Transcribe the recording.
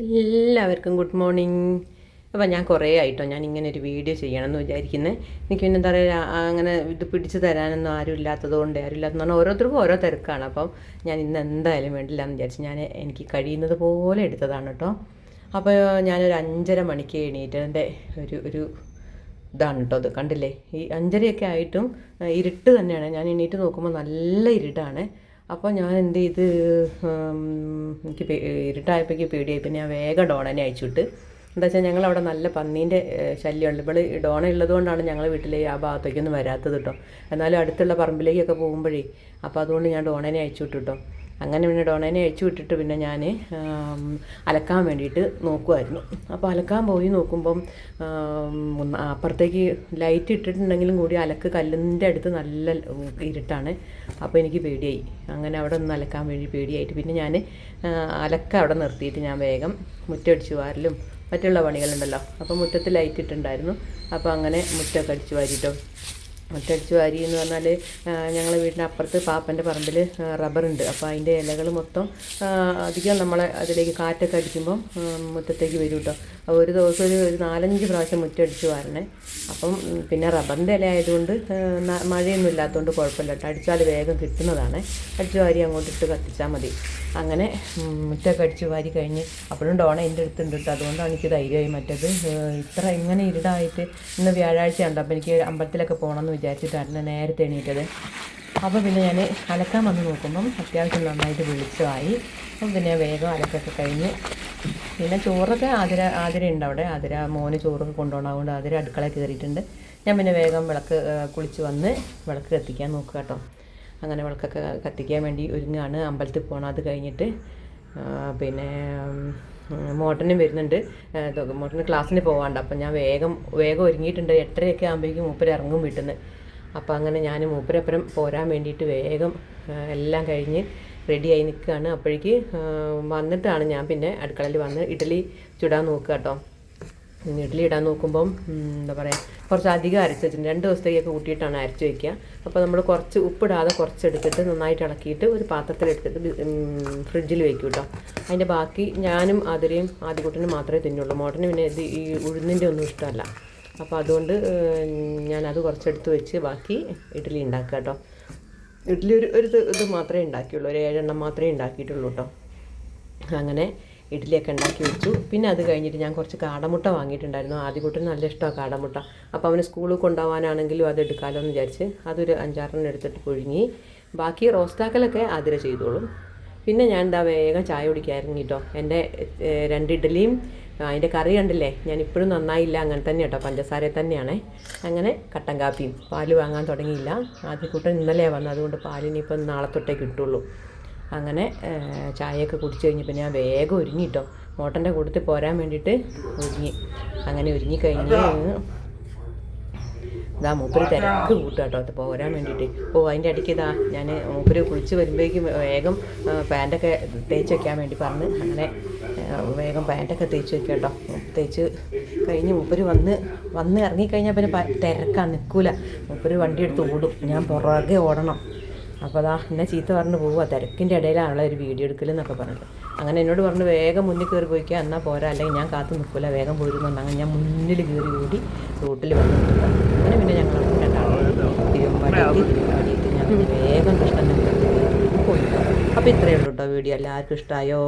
എല്ലാവർക്കും good morning. അപ്പോൾ ഞാൻ കുറേ ആയിട്ടോ ഞാൻ ഇങ്ങനെ ഒരു വീഡിയോ ചെയ്യണമെന്ന് വിചാരിക്കുന്നത് എനിക്ക് പിന്നെ എന്താ പറയുക അങ്ങനെ ഇത് പിടിച്ച് തരാനൊന്നും ആരും ഇല്ലാത്തത് കൊണ്ട് ആരും ഇല്ലാത്തതെന്ന് പറഞ്ഞാൽ ഓരോരുത്തർക്കും ഓരോ തിരക്കാണ്. അപ്പം ഞാൻ ഇന്ന് എന്തായാലും വേണ്ടില്ല എന്ന് വിചാരിച്ച് ഞാൻ എനിക്ക് കഴിയുന്നത് പോലെ എടുത്തതാണ് കേട്ടോ. അപ്പോൾ ഞാനൊരു അഞ്ചര മണിക്ക് എണീറ്റതിന്റെ ഒരു ഒരു ഇതാണ് കേട്ടോ അത് കണ്ടില്ലേ? ഈ അഞ്ചരയൊക്കെ ആയിട്ടും ഇരുട്ട് തന്നെയാണ്. ഞാൻ എണീറ്റ് നോക്കുമ്പോൾ നല്ല ഇരുട്ടാണ്. അപ്പോൾ ഞാൻ എന്ത് ചെയ്ത് എനിക്ക് ഇരുട്ടായപ്പോഴേക്ക് പേടിയായി. പിന്നെ ഞാൻ വേഗം ഡോണനെ അയച്ചിട്ട് എന്താ വെച്ചാൽ ഞങ്ങളവിടെ നല്ല പന്നീന്റെ ശല്യമുണ്ട്. ഇവിടെ ഡോണ ഉള്ളതുകൊണ്ടാണ് ഞങ്ങൾ വീട്ടിൽ ആ ഭാഗത്തേക്കൊന്നും വരാത്തത് കേട്ടോ എന്നാലും അടുത്തുള്ള പറമ്പിലേക്കൊക്കെ പോകുമ്പോഴേ അപ്പോൾ അതുകൊണ്ട് ഞാൻ ഡോണനെ അയച്ചു വിട്ടു കേട്ടോ അങ്ങനെ പിന്നെ ഡോണേനെ അഴിച്ചു വിട്ടിട്ട് പിന്നെ ഞാൻ അലക്കാൻ വേണ്ടിയിട്ട് നോക്കുമായിരുന്നു അപ്പോൾ അലക്കാൻ പോയി നോക്കുമ്പം അപ്പുറത്തേക്ക് ലൈറ്റ് ഇട്ടിട്ടുണ്ടെങ്കിലും കൂടി അലക്ക് കല്ലിന്റെ അടുത്ത് നല്ല ഇരുട്ടാണ്. അപ്പോൾ എനിക്ക് പേടിയായി. അങ്ങനെ അവിടെ ഒന്ന് അലക്കാൻ വേണ്ടി പേടിയായിട്ട്. പിന്നെ ഞാൻ അലക്ക അവിടെ നിർത്തിയിട്ട് ഞാൻ വേഗം മുറ്റടിച്ചു വാരലും മറ്റുള്ള പണികളുണ്ടല്ലോ. അപ്പോൾ മുറ്റത്ത് ലൈറ്റ് ഇട്ടിട്ടുണ്ടായിരുന്നു. അപ്പോൾ അങ്ങനെ മുറ്റമൊക്കെ അടിച്ചു വാരിട്ടോ. മുറ്റടിച്ച് വാരി എന്ന് പറഞ്ഞാൽ ഞങ്ങളെ വീടിന്റെ അപ്പുറത്ത് പാപ്പന്റെ പറമ്പിൽ റബ്ബറുണ്ട്. അപ്പോൾ അതിന്റെ ഇലകൾ മൊത്തം അധികം നമ്മളെ അതിലേക്ക് കാറ്റൊക്കെ അടിക്കുമ്പം മുറ്റത്തേക്ക് വരും കേട്ടോ അപ്പോൾ ഒരു ദിവസം ഒരു ഒരു നാലഞ്ച് പ്രാവശ്യം മുറ്റടിച്ച് വാരണേ. അപ്പം പിന്നെ റബ്ബറിന്റെ ഇല ആയതുകൊണ്ട് മഴയൊന്നും ഇല്ലാത്തതുകൊണ്ട് കുഴപ്പമില്ല കേട്ടോ അടിച്ചാൽ വേഗം കിട്ടുന്നതാണ്. അടിച്ച് വാരി അങ്ങോട്ട് ഇട്ട് കത്തിച്ചാൽ മതി. അങ്ങനെ മുറ്റൊക്കെ അടിച്ച് വാരി കഴിഞ്ഞ് അപ്പോഴും ഡോണ എന്റെ അടുത്തുണ്ട് കേട്ടോ അതുകൊണ്ടാണ് എനിക്ക് ധൈര്യമായി മറ്റത്. ഇത്ര ഇങ്ങനെ ഇരുടായിട്ട് ഇന്ന് വ്യാഴാഴ്ച ഉണ്ട് അപ്പോൾ എനിക്ക് അമ്പലത്തിലൊക്കെ പോകണമെന്ന് വിചാരിച്ചിട്ടായിരുന്നു നേരത്തെ എണീറ്റത്. അപ്പോൾ പിന്നെ ഞാൻ അലക്കാൻ വന്ന് നോക്കുമ്പം അത്യാവശ്യം നന്നായിട്ട് വെളിച്ചമായി. അപ്പം പിന്നെ വേഗം അലക്കൊക്കെ കഴിഞ്ഞ്. പിന്നെ ചോറൊക്കെ ആതിര ആതിര ഉണ്ട് അവിടെ. ആതിര മോന് ചോറൊക്കെ കൊണ്ടുപോകണതുകൊണ്ട് ആതിര അടുക്കള കയറിയിട്ടുണ്ട്. ഞാൻ പിന്നെ വേഗം വിളക്ക് കുളിച്ച് വന്ന് വിളക്ക് കത്തിക്കാൻ നോക്കുക കേട്ടോ. അങ്ങനെ വിളക്കൊക്കെ കത്തിക്കാൻ വേണ്ടി ഒരുങ്ങാണ്. അമ്പലത്തിൽ പോകണം. അത് കഴിഞ്ഞിട്ട് പിന്നെ മോട്ടനും വരുന്നുണ്ട്. മോട്ടന് ക്ലാസ്സിന് പോകാണ്ട് അപ്പം ഞാൻ വേഗം വേഗം ഒരുങ്ങിയിട്ടുണ്ട്. എട്ടരയൊക്കെ ആകുമ്പോഴേക്കും മൂപ്പര് ഇറങ്ങും വീട്ടിൽ നിന്ന് അപ്പോൾ അങ്ങനെ ഞാൻ മൂപ്പരപ്പുറം പോരാൻ വേണ്ടിയിട്ട് വേഗം എല്ലാം കഴിഞ്ഞ് റെഡിയായി നിൽക്കുകയാണ് അപ്പോഴേക്ക് വന്നിട്ടാണ് ഞാൻ പിന്നെ അടുക്കളയിൽ വന്ന് ഇഡ്ഡലി ചുടാൻ നോക്കുക കേട്ടോ. ഇഡ്ഡലി ഇടാൻ നോക്കുമ്പം എന്താ പറയുക കുറച്ച് അധികം അരച്ച് വെച്ചിട്ടുണ്ട്. രണ്ട് ദിവസത്തേക്കൊക്കെ കൂട്ടിയിട്ടാണ് അരച്ച് വയ്ക്കുക അപ്പോൾ നമ്മൾ കുറച്ച് ഉപ്പിടാതെ കുറച്ച് എടുത്തിട്ട് നന്നായിട്ട് ഇളക്കിയിട്ട് ഒരു പാത്രത്തിലെടുത്തിട്ട് ഫ്രിഡ്ജിൽ വെക്കും കേട്ടോ. അതിന്റെ ബാക്കി ഞാനും ആതിരയും ആദ്യകൂട്ടിനും മാത്രമേ തിന്നുള്ളൂ. മോട്ടന് പിന്നെ ഇത് ഈ ഉഴുന്നിന്റെ ഒന്നും ഇഷ്ടമല്ല. അപ്പോൾ അതുകൊണ്ട് ഞാനത് കുറച്ചെടുത്ത് വെച്ച് ബാക്കി ഇഡ്ഡലി ഉണ്ടാക്കുക കേട്ടോ. ഇഡ്ഡലി ഒരു ഒരു ഇത് മാത്രമേ ഉണ്ടാക്കിയുള്ളൂ. ഒരു ഏഴെണ്ണം മാത്രമേ ഉണ്ടാക്കിയിട്ടുള്ളൂ കേട്ടോ. അങ്ങനെ ഇഡ്ഡലിയൊക്കെ ഉണ്ടാക്കി വെച്ചു. പിന്നെ അത് കഴിഞ്ഞിട്ട് ഞാൻ കുറച്ച് കാടമുട്ട വാങ്ങിയിട്ടുണ്ടായിരുന്നു. ആദ്യകൂട്ടിന് നല്ല ഇഷ്ടമാണ് കാടമുട്ട. അപ്പോൾ അവന് സ്കൂളിൽ കൊണ്ടുപോകാനാണെങ്കിലും അത് എടുക്കാമല്ലോ എന്ന് വിചാരിച്ച് അതൊരു അഞ്ചാറെണ്ണം എടുത്തിട്ട് പുഴുങ്ങി. ബാക്കി റോസ്റ്റാക്കലൊക്കെ ആതിര ചെയ്തോളും. പിന്നെ ഞാൻ എന്താ വേഗം ചായ കുടിക്കായിരുന്നു കേട്ടോ. എന്റെ രണ്ട് ഇഡ്ഡലിയും അതിന്റെ കറി കണ്ടില്ലേ? ഞാൻ ഇപ്പോഴും നന്നായില്ല. അങ്ങനെ തന്നെ കേട്ടോ. പഞ്ചസാര തന്നെയാണേ. അങ്ങനെ കട്ടൻ കാപ്പിയും പാൽ വാങ്ങാൻ തുടങ്ങിയില്ല. ആദ്യക്കൂട്ടം ഇന്നലെയാണ് വന്നത്. അതുകൊണ്ട് പാലിനിപ്പം നാളെ തൊട്ടേ കിട്ടുള്ളൂ. അങ്ങനെ ചായയൊക്കെ കുടിച്ച് കഴിഞ്ഞപ്പോൾ ഞാൻ വേഗം ഒരുങ്ങിട്ടോ മോട്ടന്റെ കൂട്ടത്തിൽ പോരാൻ വേണ്ടിയിട്ട് ഒരുങ്ങി. അങ്ങനെ ഒരുങ്ങി കഴിഞ്ഞ് ഇതാ മൂപ്പര് തിരക്ക് കൂട്ടുക കേട്ടോ അത് പോരാൻ വേണ്ടിയിട്ട്. ഓ അതിന്റെ ഇടയ്ക്ക് ഇതാ ഞാൻ മൂപ്പര് കുളിച്ച് വരുമ്പോഴേക്കും വേഗം പാന്റൊക്കെ തേച്ച് വയ്ക്കാൻ വേണ്ടി പറഞ്ഞ് അങ്ങനെ വേഗം പാന്റൊക്കെ തേച്ച് വെക്കുക കേട്ടോ തേച്ച് കഴിഞ്ഞ് മൂപ്പര് വന്ന് വന്ന് ഇറങ്ങിക്കഴിഞ്ഞാൽ പിന്നെ തിരക്കാണ് നിൽക്കൂല മൂപ്പര് വണ്ടി എടുത്ത് ഓടും. ഞാൻ പുറകെ ഓടണം. അപ്പോൾ അതാ എന്നെ ചീത്ത പറഞ്ഞു പോവുക. തിരക്കിന്റെ ഇടയിലാണുള്ള ഒരു വീഡിയോ എടുക്കലെന്നൊക്കെ പറഞ്ഞിട്ട്. അങ്ങനെ എന്നോട് പറഞ്ഞു വേഗം മുന്നിൽ കയറി പോയിക്കുക എന്നാൽ പോരാ. അല്ലെങ്കിൽ ഞാൻ കാത്തു നിൽക്കില്ല വേഗം പോരുന്നുണ്ട് അങ്ങനെ ഞാൻ മുന്നിൽ കയറി കൂടി റോട്ടിൽ വന്നു അങ്ങനെ പിന്നെ ഞങ്ങൾ തിരുവമ്പാടിയിട്ട് ഞാൻ വേഗം കൃഷ്ണൻ പോയി. അപ്പോൾ ഇത്രയേ ഉള്ളൂ കേട്ടോ വീഡിയോ. എല്ലാവർക്കും ഇഷ്ടമായോ